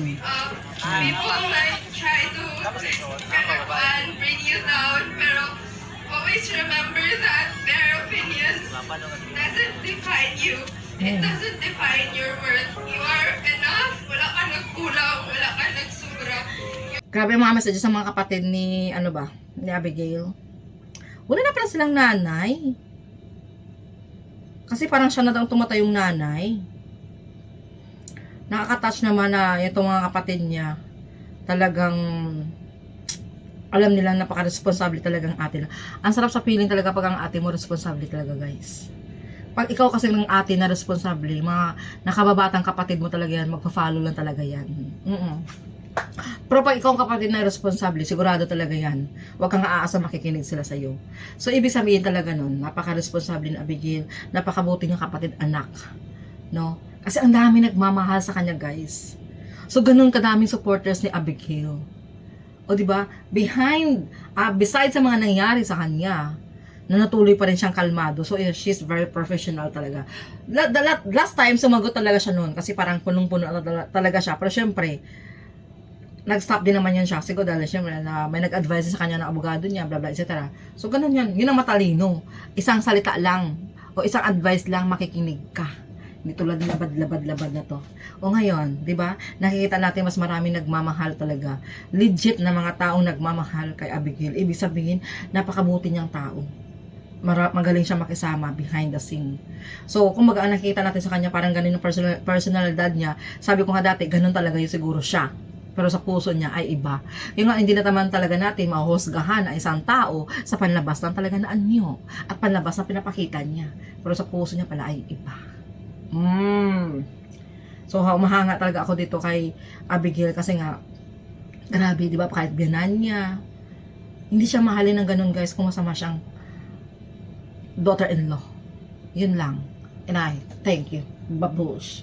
Um, people like try to everyone bring you down, pero always remember that their opinions doesn't define you. It doesn't define your worth. You are enough. Wala ka nagkulang. Wala ka nagsura. Grabe mga message sa mga kapatid ni, ano ba, ni Abigail. Wala na pala silang nanay. Kasi parang siya na daw tumatay yung nanay. Nakaka-touch naman na itong mga kapatid niya. Talagang alam nilang napaka-responsable talagang ate na. Ang sarap sa feeling talaga pag ang ate mo responsable talaga guys. Pag ikaw kasi ng ate na responsable, mga nakababatang kapatid mo talaga yan, magpa-follow lang talaga yan. Mm pero pag ikaw ang kapatid na responsable, sigurado talaga yan. Huwag kang aasa makikinig sila sa'yo. So, ibig sabihin talaga nun, napaka-responsable ni Abigail, napakabuti ng kapatid anak. No? Kasi ang dami nagmamahal sa kanya, guys. So, ganun kadaming supporters ni Abigail. O, di ba? Behind, ah, besides sa mga nangyari sa kanya, na natuloy pa rin siyang kalmado. So, yeah, she's very professional talaga. La, la- last time, sumagot talaga siya noon kasi parang punong-puno na tala- talaga siya. Pero syempre, nag-stop din naman yan siya. Siguro dahil syempre na may nag-advise sa kanya ng abogado niya, bla bla, etc. So, ganun yan. Yun ang matalino. Isang salita lang o isang advice lang makikinig ka. Ng labad-labad-labad na to. O ngayon, di ba? Nakikita natin mas marami nagmamahal talaga. Legit na mga taong nagmamahal kay Abigail. Ibig sabihin, napakabuti niyang tao. Mara- magaling siya makisama behind the scene. So, kung maga nakita natin sa kanya, parang ganun yung personal, personalidad niya. Sabi ko nga dati, ganun talaga yung siguro siya. Pero sa puso niya ay iba. Yung nga, hindi na naman talaga natin mahusgahan ang isang tao sa panlabas lang talaga na anyo. At panlabas na pinapakita niya. Pero sa puso niya pala ay iba. Mm. So, humahanga talaga ako dito kay Abigail kasi nga, grabe, di ba, kahit biyanan niya, hindi siya mahalin ng ganun guys kung masama siyang daughter-in-law. Yun lang. And I, thank you. Babush.